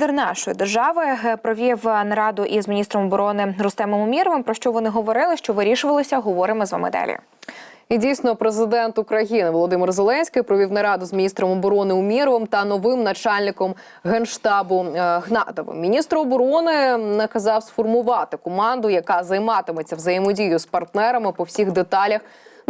Лідер нашої держави е, провів е, нараду із міністром оборони Рустемом Уміровим. Про що вони говорили? Що вирішувалося? Говоримо з вами далі. І дійсно, президент України Володимир Зеленський провів нараду з міністром оборони Уміровим та новим начальником генштабу е, Гнатовим. Міністр оборони наказав сформувати команду, яка займатиметься взаємодією з партнерами по всіх деталях.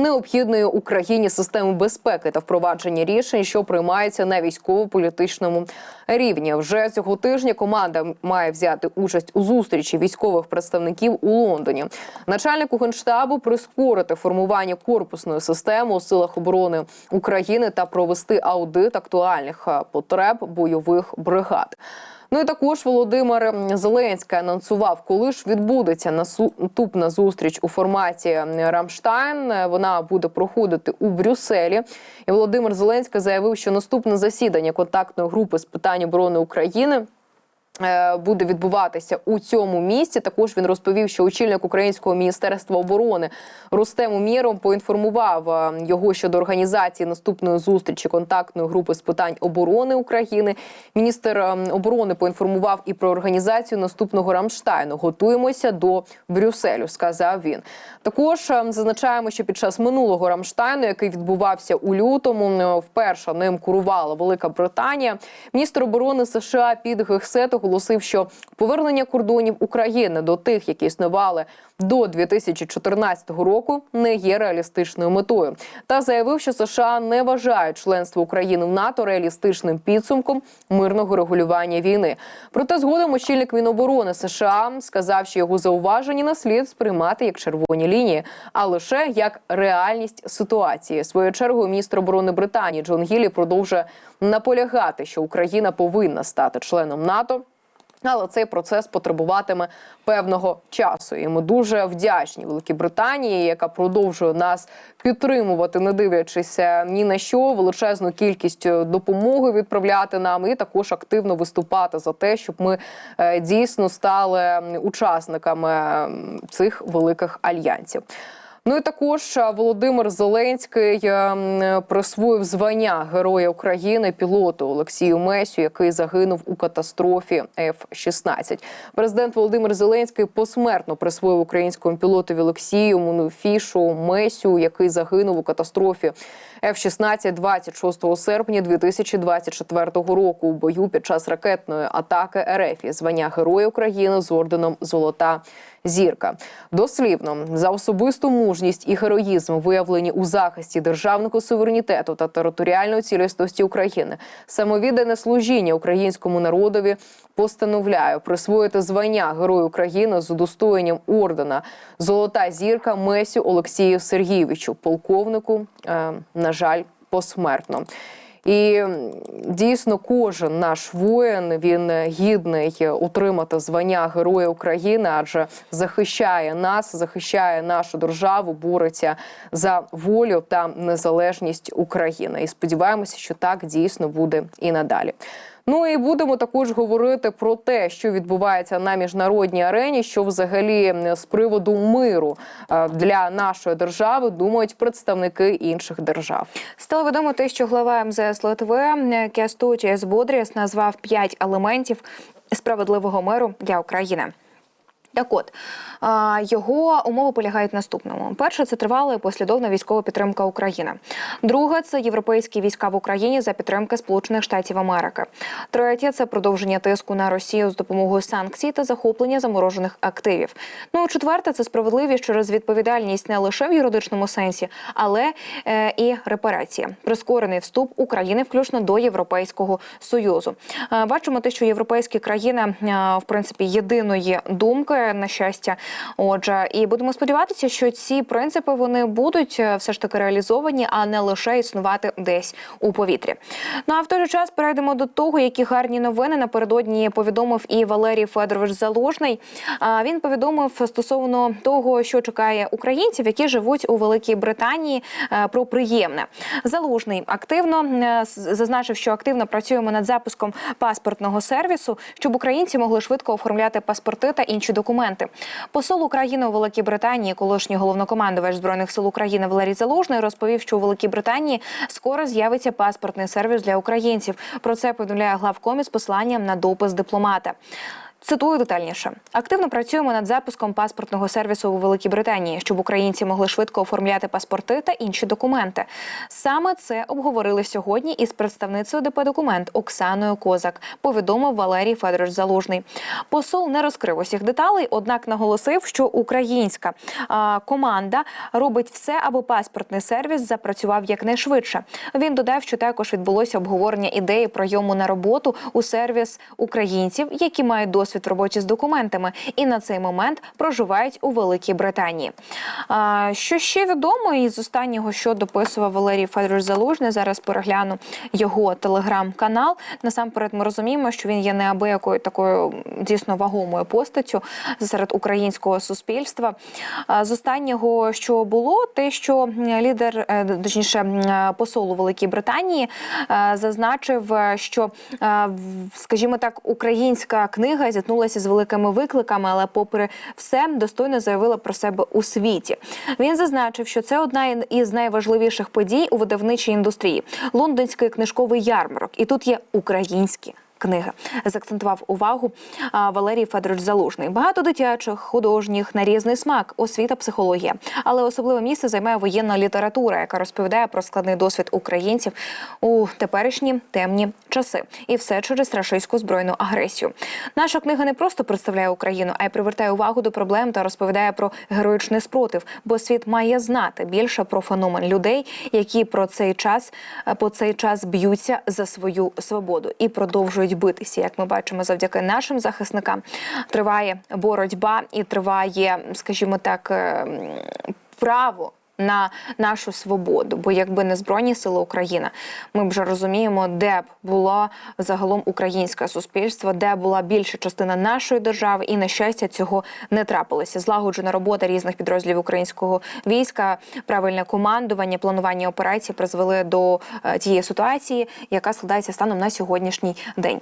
Необхідної Україні системи безпеки та впровадження рішень, що приймаються на військово-політичному рівні. Вже цього тижня команда має взяти участь у зустрічі військових представників у Лондоні. Начальнику генштабу прискорити формування корпусної системи у силах оборони України та провести аудит актуальних е, потреб бойових бригад. Ну і також Володимир Зеленський анонсував, коли ж відбудеться наступна зустріч у форматі Рамштайн. Вона буде проходити у Брюсселі. І Володимир Зеленський заявив, що наступне засідання контактної групи з питань оборони України. Е, Буде відбуватися у цьому місці. Також він розповів, що очільник українського міністерства оборони Рустем Умєров поінформував е, його щодо організації наступної зустрічі контактної групи з питань оборони України. Міністр е, оборони поінформував і про організацію наступного Рамштайну. Готуємося до Брюсселю, сказав він. Також зазначаємо, що під час минулого Рамштайну, який відбувався у лютому, вперше ним курувала Велика Британія. Міністр оборони США Піт Гексет оголосив, що повернення кордонів України до тих, які існували до 2014 року, не є реалістичною метою. Та заявив, що США не вважають членство України в НАТО реалістичним підсумком мирного регулювання війни. Проте згодом очільник Міноборони США сказав, що його зауваження на слід сприймати як червоні лінії, а лише як реальність ситуації. Своєю чергою міністр оборони Британії Джон Гілі продовжує наполягати, що Україна повинна стати членом НАТО. Але цей процес потребуватиме певного часу, і ми дуже вдячні Великій Британії, яка продовжує нас підтримувати, не дивлячись ні на що, величезну кількість е, допомоги відправляти нам, і також активно виступати за те, щоб ми е, дійсно стали учасниками цих великих альянсів. Ну і також е, Володимир Зеленський е, присвоїв звання Героя України пілоту Олексію Месю, який загинув у катастрофі F-16. Президент Володимир Зеленський посмертно присвоїв українському пілотові Олексію Мунофішу Месю, який загинув у катастрофі F-16 26 серпня 2024 року у бою під час ракетної атаки РФ. Звання Героя України з орденом Золота зірка. Дослівно за особисту мужність і героїзм, виявлені у захисті державного суверенітету та територіальної цілісності України, самовіддане служіння українському народові постановляю присвоїти звання Герою України з удостоєнням ордена Золота зірка Месю Олексію Сергійовичу, полковнику, е, на жаль, посмертно. І дійсно кожен наш воїн він гідний отримати звання Героя України, адже захищає нас, захищає нашу державу, бореться за волю та незалежність України. І сподіваємося, що так дійсно буде і надалі. Ну і будемо також говорити про те, що відбувається на міжнародній арені, що взагалі з приводу миру е, для нашої держави думають представники інших держав. Стало відомо те, що глава МЗС Литви Кестутіс Бодріс назвав п'ять елементів справедливого миру для України. Так от його умови полягають в наступному: перше це тривала і послідовна військова підтримка України. Друге це європейські війська в Україні за підтримки Сполучених Штатів Америки. Третє це продовження тиску на Росію з допомогою санкцій та захоплення заморожених активів. Ну четверте це справедливість через відповідальність не лише в юридичному сенсі, але е, і репарація. Прискорений вступ України, включно до Європейського союзу. Е, бачимо те, що європейські країни е, в принципі єдиної думки на щастя. Отже, і будемо сподіватися, що ці принципи вони будуть е, все ж таки реалізовані, а не лише існувати десь у повітрі. Ну а в той же час перейдемо до того, які гарні новини напередодні повідомив і Валерій Федорович Залужний. Він повідомив стосовно того, що чекає українців, які живуть у Великій Британії, е, про приємне. Залужний активно е, зазначив, що активно працюємо над запуском паспортного сервісу, щоб українці могли швидко оформляти паспорти та інші документи документи. Посол України у Великій Британії, колишній головнокомандувач збройних сил України Валерій Залужний розповів, що у Великій Британії скоро з'явиться паспортний сервіс для українців. Про це повідомляє главком із посланням на допис дипломата. Цитую детальніше. Активно працюємо над запуском паспортного сервісу у Великій Британії, щоб українці могли швидко оформляти паспорти та інші документи. Саме це обговорили сьогодні із представницею ДП документ Оксаною Козак. Повідомив Валерій Федорович Залужний. Посол не розкрив усіх деталей, однак наголосив, що українська а, команда робить все, аби паспортний сервіс запрацював якнайшвидше. Він додав, що також відбулося обговорення ідеї прийому на роботу у сервіс українців, які мають досвід в роботі з документами, і на цей момент проживають у Великій Британії. Що ще відомо із останнього, що дописував Валерій Федорович Залужний, зараз перегляну його телеграм-канал. Насамперед, ми розуміємо, що він є неабиякою такою дійсно вагомою постаттю серед українського суспільства. З останнього, що було, те, що лідер, е, точніше, м, посол у Великій Британії е, зазначив, е, що, скажімо так, українська книга зіткнулася з великими викликами, але, попри все, достойно заявила про себе у світі. Він зазначив, що це одна із найважливіших подій у видавничій індустрії лондонський книжковий ярмарок, і тут є українські. Книги закцентував увагу Валерій Федорович Залужний. Багато дитячих, художніх на різний смак, освіта, психологія. Але особливе місце займає воєнна література, яка розповідає про складний досвід українців у теперішні темні часи, і все через рашистську збройну агресію. Наша книга не просто представляє Україну, а й привертає увагу до проблем та розповідає про героїчний спротив, бо світ має знати більше про феномен людей, які про цей час по цей час б'ються за свою свободу і продовжують битися. Як ми бачимо, завдяки нашим захисникам триває боротьба і триває, скажімо так, е, право. На нашу свободу, бо якби не збройні сили України, ми вже розуміємо, де б було загалом українське суспільство, де була більша частина нашої держави, і на щастя цього не трапилося. Злагоджена робота різних підрозділів українського війська, правильне командування, планування операцій призвели до е, тієї ситуації, яка складається станом на сьогоднішній день.